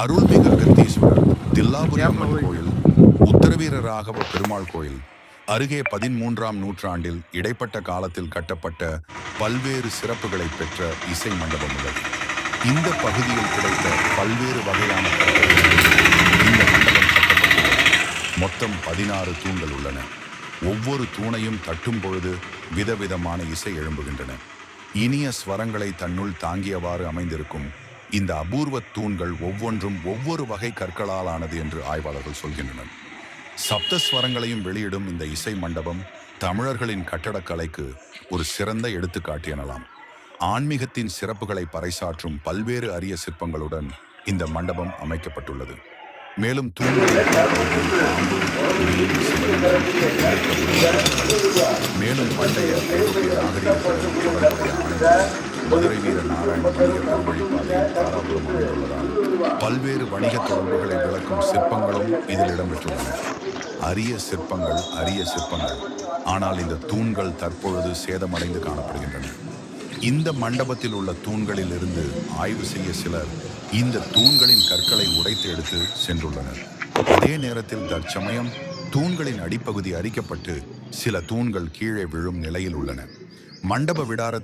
அருள்மிகு அகத்தீஸ்வரர் தில்லாபுரியம்மன் கோயில் உத்தரவீர ராகவ பெருமாள் கோயில் அருகே பதிமூன்றாம் நூற்றாண்டில் இடைப்பட்ட காலத்தில் கட்டப்பட்ட பல்வேறு சிறப்புகளை பெற்ற இசை மண்டபங்கள் இந்த பகுதியில் கிடைத்த பல்வேறு வகையான இந்த மண்டபம் கட்டப்பட்டுள்ளது. மொத்தம் பதினாறு தூண்கள் உள்ளன. ஒவ்வொரு தூணையும் தட்டும் பொழுது விதவிதமான இசை எழும்புகின்றன. இனிய ஸ்வரங்களை தன்னுள் தாங்கியவாறு அமைந்திருக்கும் இந்த அபூர்வ தூண்கள் ஒவ்வொன்றும் ஒவ்வொரு வகை கற்களால் ஆனது என்று ஆய்வாளர்கள் சொல்கின்றனர். சப்தஸ்வரங்களையும் வெளியிடும் இந்த இசை மண்டபம் தமிழர்களின் கட்டடக்கலைக்கு ஒரு சிறந்த எடுத்துக்காட்டு எனலாம். ஆன்மீகத்தின் சிறப்புகளை பறைசாற்றும் பல்வேறு அரிய சிற்பங்களுடன் இந்த மண்டபம் அமைக்கப்பட்டுள்ளது. மேலும் மேலும் பண்டைய மதுரை வீர நாராயண வணிக பெருவழிப்பாதையில் தாராபுரம் அமைந்துள்ளதால் பல்வேறு வணிக தொடர்புகளை விளக்கும் சிற்பங்களும் இதில் இடம்பெற்றுள்ளன. அரிய சிற்பங்கள் அரிய சிற்பங்கள். ஆனால் இந்த தூண்கள் தற்பொழுது சேதமடைந்து காணப்படுகின்றன. இந்த மண்டபத்தில் உள்ள தூண்களில் இருந்து ஆய்வு செய்ய சிலர் இந்த தூண்களின் கற்களை உடைத்து எடுத்து சென்றுள்ளனர். அதே நேரத்தில் தற்சமயம் தூண்களின் அடிப்பகுதி அரிக்கப்பட்டு சில தூண்கள் கீழே விழும் நிலையில் உள்ளன. மண்டப விடாரத்தில்